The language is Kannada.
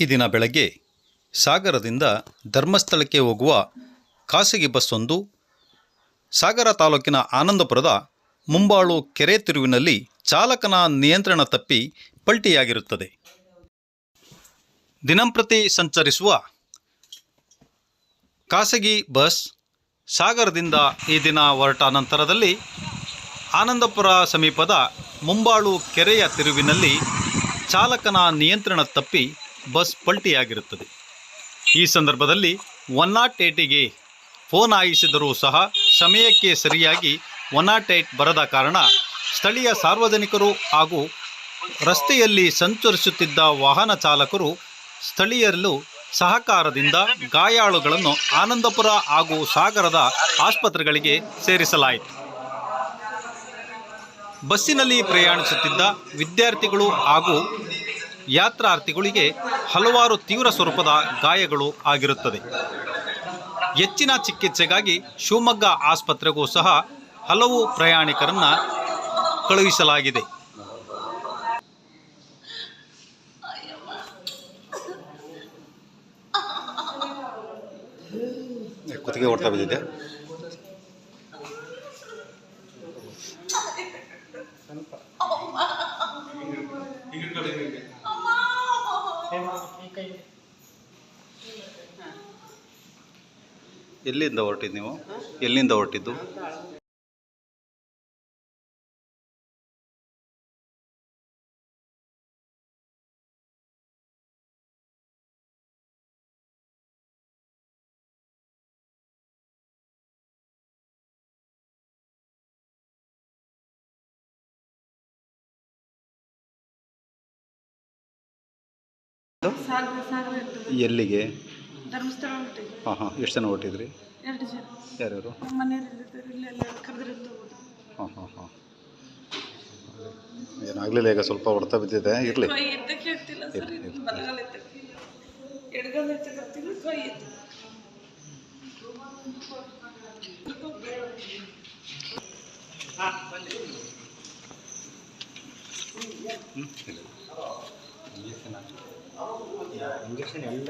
ಈ ದಿನ ಬೆಳಗ್ಗೆ ಸಾಗರದಿಂದ ಧರ್ಮಸ್ಥಳಕ್ಕೆ ಹೋಗುವ ಖಾಸಗಿ ಬಸ್ಸೊಂದು ಸಾಗರ ತಾಲೂಕಿನ ಆನಂದಪುರದ ಮುಂಬಾಳು ಕೆರೆ ತಿರುವಿನಲ್ಲಿ ಚಾಲಕನ ನಿಯಂತ್ರಣ ತಪ್ಪಿ ಪಲ್ಟಿಯಾಗಿರುತ್ತದೆ. ದಿನಂಪ್ರತಿ ಸಂಚರಿಸುವ ಖಾಸಗಿ ಬಸ್ ಸಾಗರದಿಂದ ಈ ದಿನ ಹೊರಟ ನಂತರದಲ್ಲಿ ಆನಂದಪುರ ಸಮೀಪದ ಮುಂಬಾಳು ಕೆರೆಯ ತಿರುವಿನಲ್ಲಿ ಚಾಲಕನ ನಿಯಂತ್ರಣ ತಪ್ಪಿ ಬಸ್ ಪಲ್ಟಿಯಾಗಿರುತ್ತದೆ. ಈ ಸಂದರ್ಭದಲ್ಲಿ ಒನ್ ನಾಟ್ ಏಟಿಗೆ ಫೋನ್ ಹಾಯಿಸಿದರೂ ಸಹ ಸಮಯಕ್ಕೆ ಸರಿಯಾಗಿ ಒನ್ ನಾಟ್ ಏಟ್ ಬರದ ಕಾರಣ ಸ್ಥಳೀಯ ಸಾರ್ವಜನಿಕರು ಹಾಗೂ ರಸ್ತೆಯಲ್ಲಿ ಸಂಚರಿಸುತ್ತಿದ್ದ ವಾಹನ ಚಾಲಕರು ಸ್ಥಳೀಯರಲ್ಲೂ ಸಹಕಾರದಿಂದ ಗಾಯಾಳುಗಳನ್ನು ಆನಂದಪುರ ಹಾಗೂ ಸಾಗರದ ಆಸ್ಪತ್ರೆಗಳಿಗೆ ಸೇರಿಸಲಾಯಿತು. ಬಸ್ಸಿನಲ್ಲಿ ಪ್ರಯಾಣಿಸುತ್ತಿದ್ದ ವಿದ್ಯಾರ್ಥಿಗಳು ಹಾಗೂ ಯಾತ್ರಾರ್ಥಿಗಳಿಗೆ ಹಲವಾರು ತೀವ್ರ ಸ್ವರೂಪದ ಗಾಯಗಳು ಆಗಿರುತ್ತದೆ. ಹೆಚ್ಚಿನ ಚಿಕಿತ್ಸೆಗಾಗಿ ಶಿವಮೊಗ್ಗ ಆಸ್ಪತ್ರೆಗೂ ಸಹ ಹಲವು ಪ್ರಯಾಣಿಕರನ್ನು ಕಳುಹಿಸಲಾಗಿದೆ. ಕುತ್ತಿಗೆ ಹೊಡ್ತಾ ಬಿದ್ದಿದೆ ಎಲ್ಲಿಂದ ಹೊರಟಿದ್ದು ನೀವು? ಎಲ್ಲಿಂದ ಹೊರಟಿದ್ದು? ಎಲ್ಲಿಗೆ? ಧರ್ಮಸ್ಥಳ ಹೊಂಟಿದ್ವಿ ಹಾಂ ಹಾಂ. ಎಷ್ಟು ಜನ ಹೊರಟಿದ್ರಿ? ಎರಡು ಜನ. ಯಾರ್ಯಾರು? ಹಾಂ ಹಾಂ ಹಾಂ. ಏನಾಗಲಿಲ್ಲ ಈಗ ಸ್ವಲ್ಪ ಹೊಡೆತ ಬಿದ್ದಿದೆ. ಇರಲಿ. ಕೈ ಎತ್ತಕ್ಕೆ ಆಗ್ತಿಲ್ಲ ಸರ್ ಇದು ಬಲಗಾಲ ಎತ್ತಕ್ಕೆ ಎಡಗಾಲ ಎತ್ತಕ್ಕೆ ಆಗ್ತಿಲ್ಲ ಕೈ ಎತ್ತ ಇಂಜೆಕ್ಷನ್ ಎಲ್ಲ